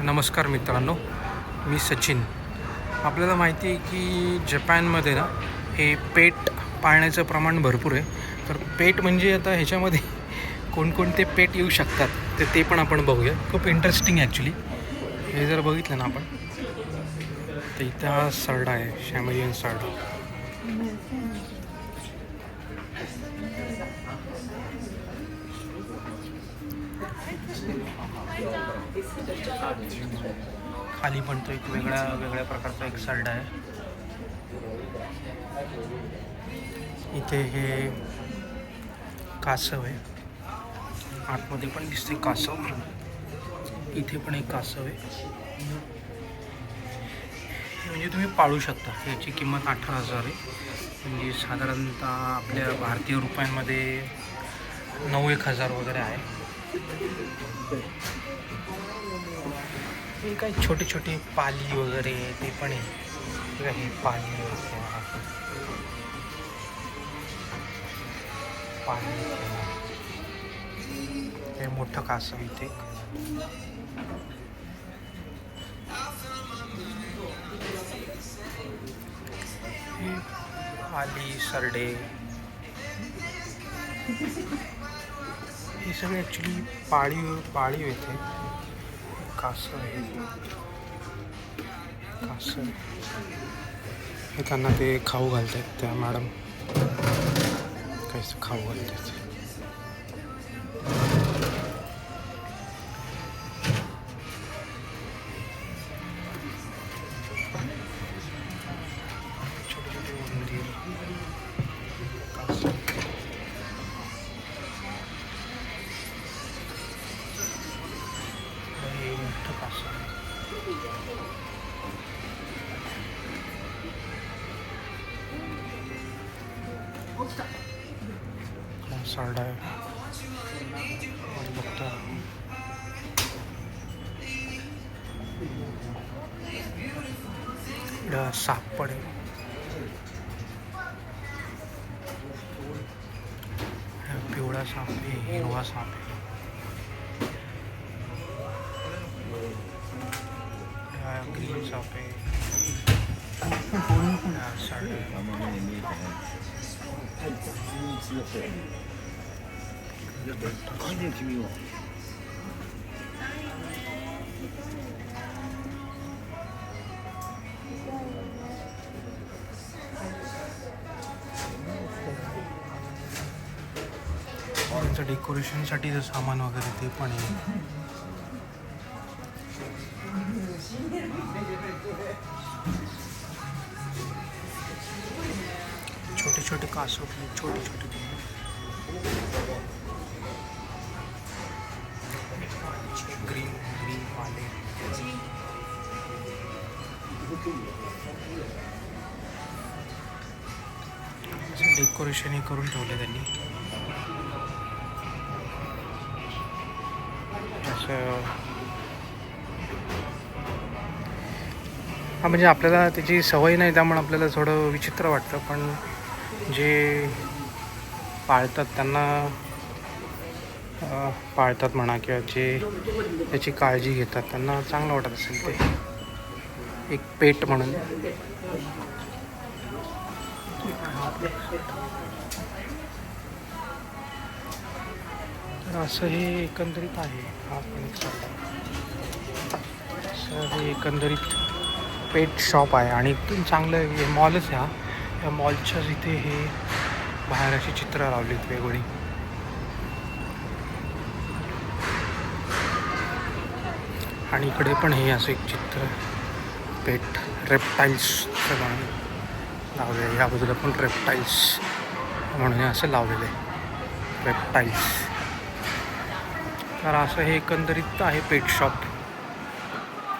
नमस्कार मित्रांनो मी सचिन. आपल्याला माहिती आहे की जपानमध्ये ना हे पेट पाळण्याचं प्रमाण भरपूर आहे. तर पेट म्हणजे आता ह्याच्यामध्ये कोणकोणते पेट येऊ शकतात तर ते पण आपण बघूया. खूप इंटरेस्टिंग ॲक्च्युली हे जर बघितलं ना आपण तर इथं हा सरडा आहे शॅमरियन सरडा. खाली पण तो एक वेगळ्या वेगळ्या प्रकारचा एक सरडा आहे. इथे हे कासव आहे. आतमध्ये पण दिसते कासव. इथे पण एक कासव आहे. म्हणजे तुम्ही पाळू शकता. याची किंमत अठरा हजार आहे. म्हणजे साधारणतः आपल्या भारतीय रुपयांमध्ये नऊ एक हजार वगैरे आहे. हे काही छोटे छोटे पाली वगैरे ते पण आहे. पाली वगैरे पाली हे मोठं कासव इथे. हे पाली सरडे. हे सगळे ॲक्च्युली पाळीव पाळीव येते कासव आहे. कासव. हे त्यांना ते खाऊ घालतात त्या मॅडम. काहीच खाऊ घालतात आहे. हा आहे आपण इकडं साप पण आहे पिवळा साप आहे हिरवा साप आहे हा आहे हा. त्यांचं डेकोरेशनसाठी सामान वगैरे ते पण आहे छोटे छोटे पण आहेत, छोटे छोटे ग्रीन ग्रीन वाले। असं डेकोरेशनही करून ठेवले त्यांनी असं हा म्हणजे आपल्याला त्याची सवय नाही त्यामुळे आपल्याला थोडं विचित्र वाटतं. पण जे पाळतात त्यांना पाळतात म्हणा किंवा जे त्याची काळजी घेतात त्यांना चांगलं वाटत असेल ते. एक पेट म्हणून. तर असं हे एकंदरीत आहे. हा पण एक असं हे एकंदरीत पेट शॉप आहे आणि एकदम चांगलं हे मॉलच हा. या मॉलच्याच इथे हे बाहेर अशी चित्र लावलीत वेगवेगळी. आणि इकडे पण हे असं एक चित्र पेट रेप्टाईल्स म्हणून लावलेलं आहे. याबद्दल बाजूला पण रेप्टाईल्स म्हणून हे असं लावलेलं आहे. रेप्टाईल्स तर असं हे एकंदरीत आहे पेट शॉप.